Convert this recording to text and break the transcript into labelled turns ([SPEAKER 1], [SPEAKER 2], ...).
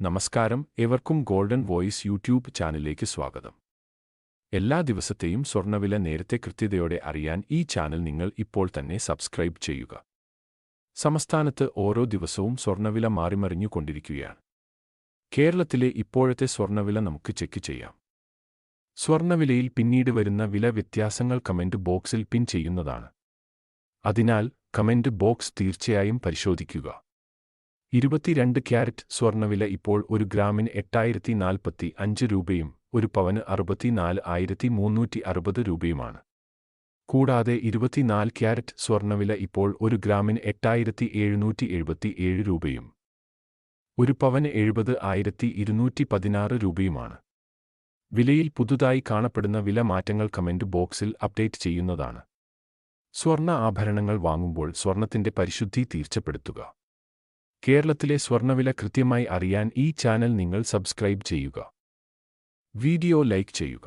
[SPEAKER 1] നമസ്കാരം. ഏവർക്കും golden voice YouTube ചാനലിലേക്ക് സ്വാഗതം. എല്ലാ ദിവസത്തെയും സ്വർണവില നേരത്തെ കൃത്യതയോടെ അറിയാൻ ഈ ചാനൽ നിങ്ങൾ ഇപ്പോൾ തന്നെ സബ്സ്ക്രൈബ് ചെയ്യുക. സംസ്ഥാനത്ത് ഓരോ ദിവസവും സ്വർണവില മാറിമറിഞ്ഞുകൊണ്ടിരിക്കുകയാണ് കേരളത്തിലെ ഇപ്പോഴത്തെ സ്വർണവില നമുക്ക് ചെക്ക് ചെയ്യാം. സ്വർണവിലയിൽ പിന്നീട് വരുന്ന വില വ്യത്യാസങ്ങൾ കമന്റ് ബോക്സിൽ പിൻ ചെയ്യുന്നതാണ്. അതിനാൽ കമന്റ് ബോക്സ് തീർച്ചയായും പരിശോധിക്കുക. ഇരുപത്തിരണ്ട് ക്യാരറ്റ് സ്വർണവില ഇപ്പോൾ ഒരു ഗ്രാമിന് എട്ടായിരത്തി നാൽപ്പത്തി അഞ്ച് രൂപയും ഒരു പവന് അറുപത്തിനാല് ആയിരത്തി മുന്നൂറ്റി അറുപത് രൂപയുമാണ്. കൂടാതെ ഇരുപത്തിനാല് ക്യാരറ്റ് സ്വർണവില ഇപ്പോൾ ഒരു ഗ്രാമിന് എട്ടായിരത്തി എഴുന്നൂറ്റി എഴുപത്തി ഏഴ് രൂപയും ഒരു പവന് എഴുപത് ആയിരത്തി ഇരുന്നൂറ്റി പതിനാറ് രൂപയുമാണ്. വിലയിൽ പുതുതായി കാണപ്പെടുന്ന വില മാറ്റങ്ങൾ കമന്റ് ബോക്സിൽ അപ്ഡേറ്റ് ചെയ്യുന്നതാണ്. സ്വർണ ആഭരണങ്ങൾ വാങ്ങുമ്പോൾ സ്വർണത്തിന്റെ പരിശുദ്ധി തീർച്ചപ്പെടുത്തുക. കേരളത്തിലെ സ്വർണവില കൃത്യമായി അറിയാൻ ഈ ചാനൽ നിങ്ങൾ സബ്സ്ക്രൈബ് ചെയ്യുക. വീഡിയോ ലൈക്ക് ചെയ്യുക.